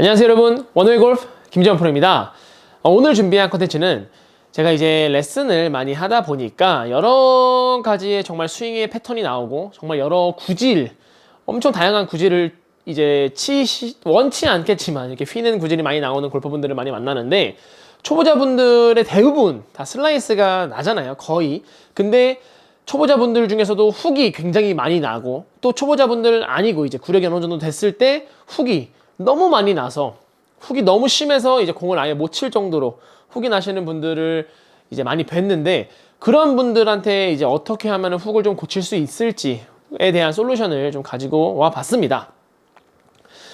안녕하세요 여러분. 원웨이 골프 김지원 프로입니다. 어, 오늘 준비한 컨텐츠는 제가 이제 레슨을 많이 하다 보니까 여러 가지의 정말 스윙의 패턴이 나오고 정말 여러 구질 엄청 다양한 구질을 이제 치 원치 않겠지만 이렇게 휘는 구질이 많이 나오는 골퍼분들을 많이 만나는데 초보자분들의 대부분 다 슬라이스가 나잖아요 거의. 근데 초보자분들 중에서도 훅이 굉장히 많이 나고 또 초보자분들 아니고 이제 구력이 어느 정도 됐을 때 훅이 너무 많이 나서 훅이 너무 심해서 이제 공을 아예 못 칠 정도로 훅이 나시는 분들을 이제 많이 뵀는데 그런 분들한테 이제 어떻게 하면 훅을 좀 고칠 수 있을지에 대한 솔루션을 좀 가지고 와 봤습니다.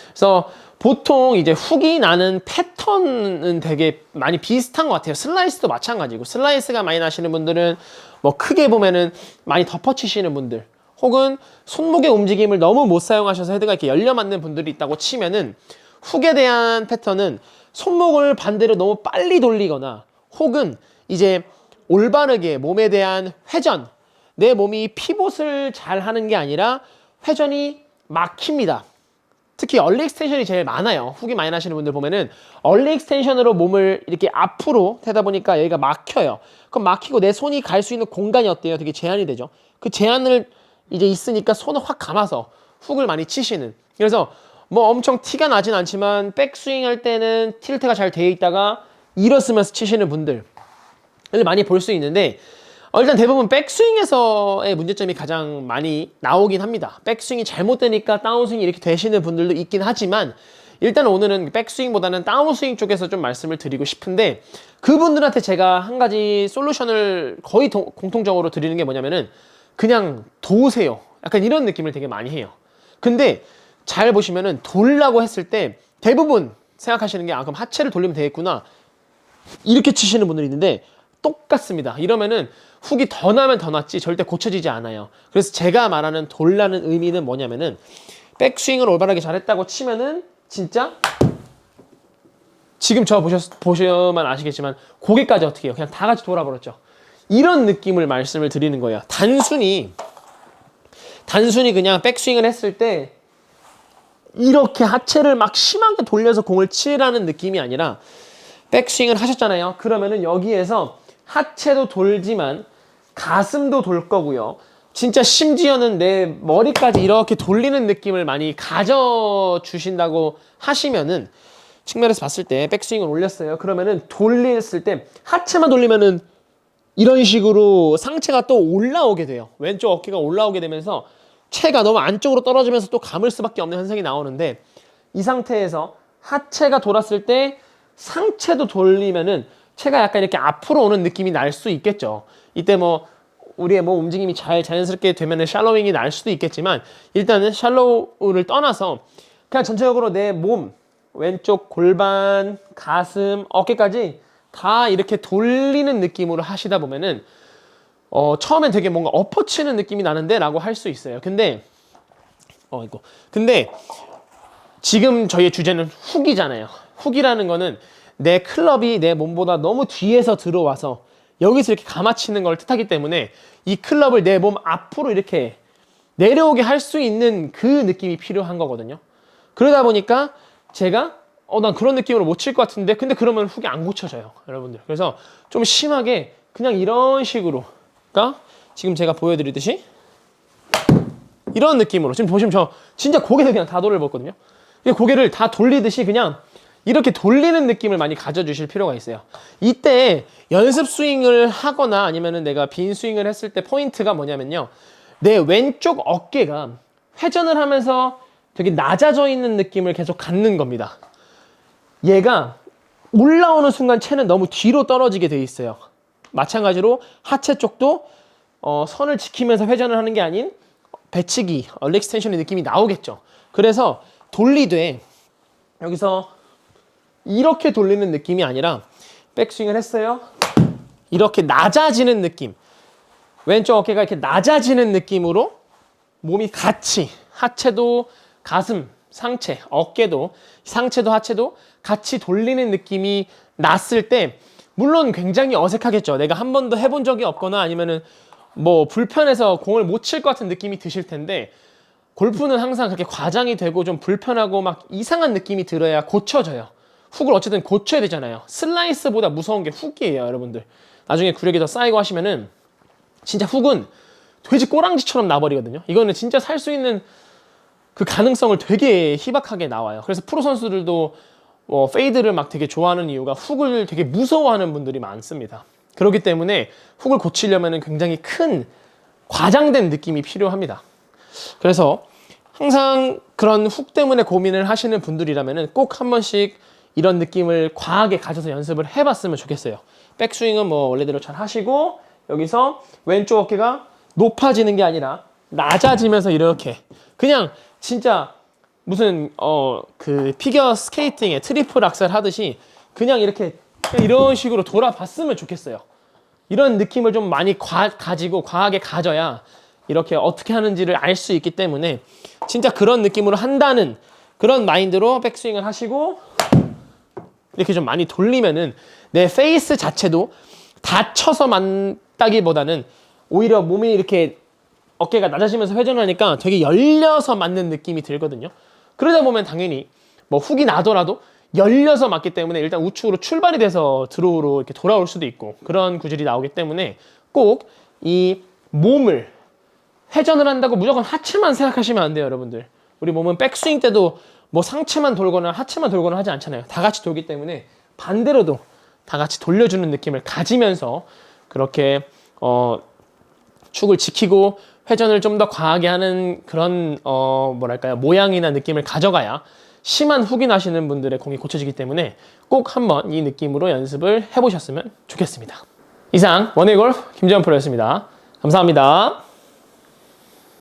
그래서 보통 이제 훅이 나는 패턴은 되게 많이 비슷한 것 같아요. 슬라이스도 마찬가지고 슬라이스가 많이 나시는 분들은 뭐 크게 보면은 많이 덮어치시는 분들 혹은 손목의 움직임을 너무 못 사용하셔서 헤드가 이렇게 열려 맞는 분들이 있다고 치면은 훅에 대한 패턴은 손목을 반대로 너무 빨리 돌리거나 혹은 이제 올바르게 몸에 대한 회전 내 몸이 피봇을 잘 하는 게 아니라 회전이 막힙니다. 특히 얼리 익스텐션이 제일 많아요. 훅이 많이 나시는 분들 보면은 얼리 익스텐션으로 몸을 이렇게 앞으로 대다 보니까 여기가 막혀요. 그럼 막히고 내 손이 갈 수 있는 공간이 어때요? 되게 제한이 되죠. 그 제한을 이제 있으니까 손을 확 감아서 훅을 많이 치시는. 그래서 뭐 엄청 티가 나진 않지만 백스윙 할 때는 틸트가 잘 되어 있다가 일어서면서 치시는 분들 을 많이 볼 수 있는데 어, 일단 대부분 백스윙에서의 문제점이 가장 많이 나오긴 합니다. 백스윙이 잘못되니까 다운스윙이 이렇게 되시는 분들도 있긴 하지만 일단 오늘은 백스윙보다는 다운스윙 쪽에서 좀 말씀을 드리고 싶은데 그분들한테 제가 한 가지 솔루션을 거의 도- 공통적으로 드리는 게 뭐냐면은 그냥 도세요. 약간 이런 느낌을 되게 많이 해요. 근데 잘 보시면은 돌라고 했을 때 대부분 생각하시는 게 아 그럼 하체를 돌리면 되겠구나 이렇게 치시는 분들이 있는데 똑같습니다. 이러면은 훅이 더 나면 더 낫지 절대 고쳐지지 않아요. 그래서 제가 말하는 돌라는 의미는 뭐냐면은 백스윙을 올바르게 잘했다고 치면은 진짜 지금 저 보셨, 보시면 아시겠지만 고개까지 어떻게 해요? 그냥 다 같이 돌아버렸죠. 이런 느낌을 말씀을 드리는 거예요. 단순히 단순히 그냥 백스윙을 했을 때 이렇게 하체를 막 심하게 돌려서 공을 치라는 느낌이 아니라 백스윙을 하셨잖아요. 그러면은 여기에서 하체도 돌지만 가슴도 돌 거고요. 진짜 심지어는 내 머리까지 이렇게 돌리는 느낌을 많이 가져 주신다고 하시면은 측면에서 봤을 때 백스윙을 올렸어요. 그러면은 돌렸을 때 하체만 돌리면은 이런 식으로 상체가 또 올라오게 돼요. 왼쪽 어깨가 올라오게 되면서 체가 너무 안쪽으로 떨어지면서 또 감을 수밖에 없는 현상이 나오는데 이 상태에서 하체가 돌았을 때 상체도 돌리면은 체가 약간 이렇게 앞으로 오는 느낌이 날 수 있겠죠. 이때 뭐 우리의 몸 움직임이 잘 자연스럽게 되면은 샬로잉이 날 수도 있겠지만 일단은 샬로우를 떠나서 그냥 전체적으로 내 몸 왼쪽 골반, 가슴, 어깨까지 다 이렇게 돌리는 느낌으로 하시다 보면은 어, 처음엔 되게 뭔가 엎어치는 느낌이 나는데 라고 할 수 있어요. 근데 어 이거 근데 지금 저희의 주제는 훅이잖아요. 훅이라는 거는 내 클럽이 내 몸보다 너무 뒤에서 들어와서 여기서 이렇게 감아치는 걸 뜻하기 때문에 이 클럽을 내 몸 앞으로 이렇게 내려오게 할 수 있는 그 느낌이 필요한 거거든요. 그러다 보니까 제가 어 난 그런 느낌으로 못 칠 것 같은데? 근데 그러면 훅이 안 고쳐져요 여러분들. 그래서 좀 심하게 그냥 이런 식으로 그러니까 지금 제가 보여드리듯이? 이런 느낌으로. 지금 보시면 저 진짜 고개를 그냥 다 돌려봤거든요. 고개를 다 돌리듯이 그냥 이렇게 돌리는 느낌을 많이 가져주실 필요가 있어요. 이때 연습 스윙을 하거나 아니면은 내가 빈 스윙을 했을 때 포인트가 뭐냐면요. 내 왼쪽 어깨가 회전을 하면서 되게 낮아져 있는 느낌을 계속 갖는 겁니다 얘가 올라오는 순간 채는 너무 뒤로 떨어지게 돼 있어요. 마찬가지로 하체 쪽도 어, 선을 지키면서 회전을 하는 게 아닌 배치기, 얼리 익스텐션의 느낌이 나오겠죠. 그래서 돌리되 여기서 이렇게 돌리는 느낌이 아니라 백스윙을 했어요. 이렇게 낮아지는 느낌. 왼쪽 어깨가 이렇게 낮아지는 느낌으로 몸이 같이 하체도 가슴, 상체, 어깨도 상체도 하체도 같이 돌리는 느낌이 났을 때 물론 굉장히 어색하겠죠. 내가 한 번도 해본 적이 없거나 아니면은 뭐 불편해서 공을 못 칠 것 같은 느낌이 드실 텐데 골프는 항상 그렇게 과장이 되고 좀 불편하고 막 이상한 느낌이 들어야 고쳐져요. 훅을 어쨌든 고쳐야 되잖아요. 슬라이스보다 무서운 게 훅이에요, 여러분들. 나중에 구력이 더 쌓이고 하시면은 진짜 훅은 돼지 꼬랑지처럼 나버리거든요. 이거는 진짜 살 수 있는 그 가능성을 되게 희박하게 나와요. 그래서 프로 선수들도 뭐 페이드를 막 되게 좋아하는 이유가 훅을 되게 무서워하는 분들이 많습니다. 그렇기 때문에 훅을 고치려면 굉장히 큰 과장된 느낌이 필요합니다. 그래서 항상 그런 훅 때문에 고민을 하시는 분들이라면 꼭 한 번씩 이런 느낌을 과하게 가져서 연습을 해봤으면 좋겠어요. 백스윙은 뭐 원래대로 잘 하시고 여기서 왼쪽 어깨가 높아지는 게 아니라 낮아지면서 이렇게 그냥 진짜 무슨 어 그 피겨 스케이팅의 트리플 악셀 하듯이 그냥 이렇게 그냥 이런 식으로 돌아봤으면 좋겠어요. 이런 느낌을 좀 많이 과- 가지고 과하게 가져야 이렇게 어떻게 하는지를 알 수 있기 때문에 진짜 그런 느낌으로 한다는 그런 마인드로 백스윙을 하시고 이렇게 좀 많이 돌리면은 내 페이스 자체도 다쳐서 맞다기보다는 오히려 몸이 이렇게 어깨가 낮아지면서 회전하니까 되게 열려서 맞는 느낌이 들거든요. 그러다 보면 당연히 뭐 훅이 나더라도 열려서 맞기 때문에 일단 우측으로 출발이 돼서 드로우로 이렇게 돌아올 수도 있고 그런 구질이 나오기 때문에 꼭 이 몸을 회전을 한다고 무조건 하체만 생각하시면 안 돼요, 여러분들. 우리 몸은 백스윙 때도 뭐 상체만 돌거나 하체만 돌거나 하지 않잖아요. 다 같이 돌기 때문에 반대로도 다 같이 돌려주는 느낌을 가지면서 그렇게 어 축을 지키고 회전을 좀 더 과하게 하는 그런 어 뭐랄까요 모양이나 느낌을 가져가야 심한 훅이 나시는 분들의 공이 고쳐지기 때문에 꼭 한번 이 느낌으로 연습을 해보셨으면 좋겠습니다. 이상 원웨이 골프 김재원 프로였습니다. 감사합니다.